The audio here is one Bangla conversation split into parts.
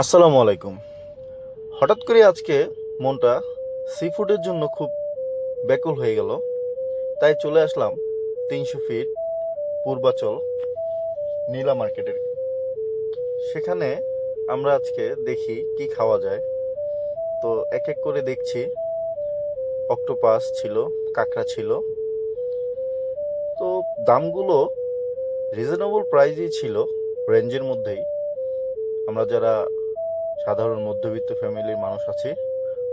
আসসালামু আলাইকুম। হঠাৎ করে আজকে মনটা সি ফুডের জন্য খুব ব্যাকুল হয়ে গেল। তাই চলে আসলাম তিনশো ফিট পূর্বাচল নীলা মার্কেটের। সেখানে আমরা আজকে দেখি কি খাওয়া যায়। তো এক এক করে দেখছি। অক্টোপাস ছিল, কাঁকড়া ছিল। তো দামগুলো রিজনেবল প্রাইজই ছিল রেঞ্জের মধ্যেই। আমরা যারা সাধারণ মধ্যবিত্ত ফ্যামিলির মানুষ আছি।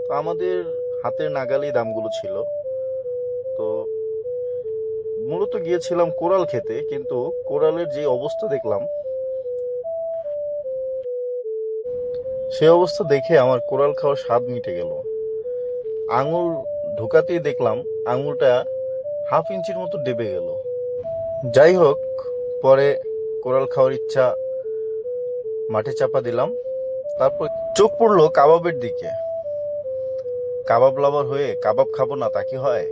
তো আমাদের হাতের নাগালি দামগুলো ছিল। তো মূলত গিয়েছিলাম কোরাল খেতে, কিন্তু কোরালের যে অবস্থা দেখলাম সেই অবস্থা দেখে আমার কোরাল খাওয়ার স্বাদ মিটে গেল। আঙুল ঢোকাতেই দেখলাম আঙুলটা হাফ ইঞ্চির মতো ডেবে গেল। যাই হোক, পরে কোরাল খাওয়ার ইচ্ছা মাঠে চাপা দিলাম। তারপর চোখ পড়ল কাবাবের দিকে। কাবাব লাভার হয়ে কাবাব খাব না তা কি হয়?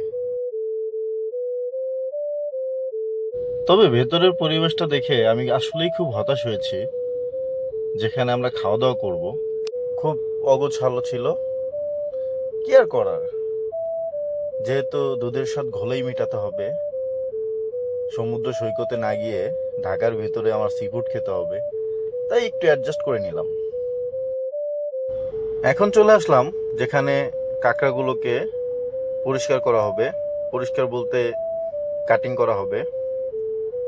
তবে ভেতরের পরিবেশটা দেখে আমি আসলেই খুব হতাশ হয়েছি, যেখানে আমরা খাওয়া দাওয়া করব। খুব অগোছালো ছিল। কি আর করার? যেহেতু দুধের স্বাদ ঘোলেই মেটাতে হবে, সমুদ্র সৈকতে না গিয়ে ঢাকার ভেতরে আমার সি ফুড খেতে হবে, তাই একটু অ্যাডজাস্ট করে নিলাম। এখন চলে আসলাম যেখানে কাঁকড়াগুলোকে পরিষ্কার করা হবে। পরিষ্কার বলতে কাটিং করা হবে।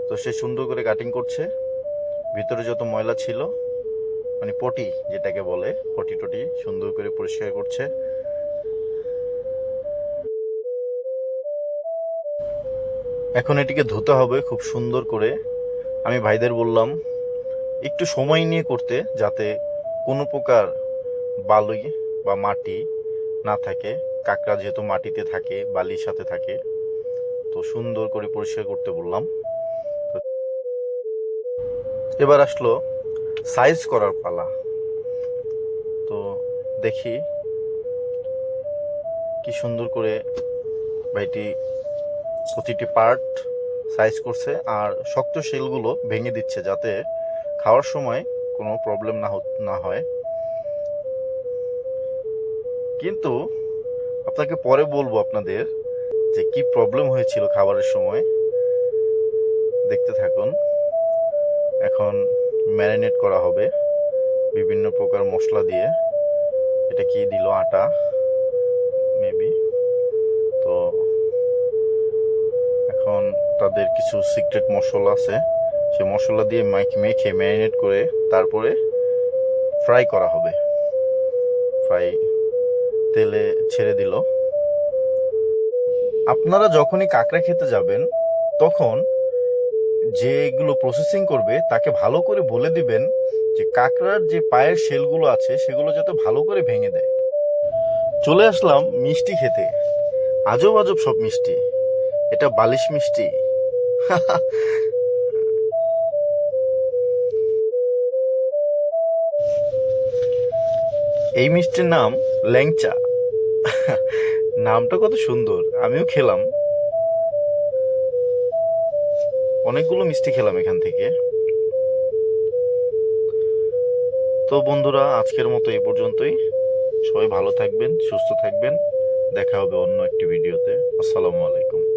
তো সে সুন্দর করে কাটিং করছে। ভিতরে যত ময়লা ছিল মানে পটি যেটাকে বলে, পটি টটি সুন্দর করে পরিষ্কার করছে। এখন এটিকে ধুতে হবে খুব সুন্দর করে। আমি ভাইদের বললাম, একটু সময় নিয়ে করতে যাতে কোনো প্রকার বালুই বা মাটি না থাকে, কাঁকড়া যেহেতু মাটিতে থাকে, বালির সাথে থাকে, তো সুন্দর করে পরিষ্কার করতে বললাম। এবার আসলো সাইজ করার পালা। তো দেখি কি সুন্দর করে ভাইটি প্রতিটি পার্ট সাইজ করছে আর শক্ত শেলগুলো ভেঙে দিচ্ছে যাতে খাওয়ার সময় কোনো প্রবলেম না না হয়। কিন্তু আপনাকে পরে বলব আপনাদের যে কি প্রবলেম হয়েছিল খাবারের সময়। দেখতে থাকুন। এখন ম্যারিনেট করা হবে বিভিন্ন প্রকার মশলা দিয়ে। এটা কি দিল? আটা মেবি তো এখন তাদের কিছু সিক্রেট মশলা আছে। সে মশলা দিয়ে মাইক মেখে ম্যারিনেট করে তারপরে ফ্রাই করা হবে। ফ্রাই তেলে ছেড়ে দিল। আপনারা যখনই কাঁকড়া খেতে যাবেন, তখন যেগুলো প্রসেসিং করবে, তাকে ভালো করে বলে দিবেন যে কাঁকড়ার যে পায়ের শেলগুলো আছে, সেগুলো যাতে ভালো করে ভেঙে দেয়। চলে আসলাম মিষ্টি খেতে। আজব আজব সব মিষ্টি। এটা বালিশ মিষ্টি। এই মিষ্টির নাম ল্যাংচা। নামটা কত সুন্দর, আমিও খেলাম। অনেকগুলো মিষ্টি খেলাম এখান থেকে। তো বন্ধুরা, আজকের মতো এই পর্যন্তই। সবাই ভালো থাকবেন, সুস্থ থাকবেন। দেখা হবে অন্য একটি ভিডিওতে। আসসালামু আলাইকুম।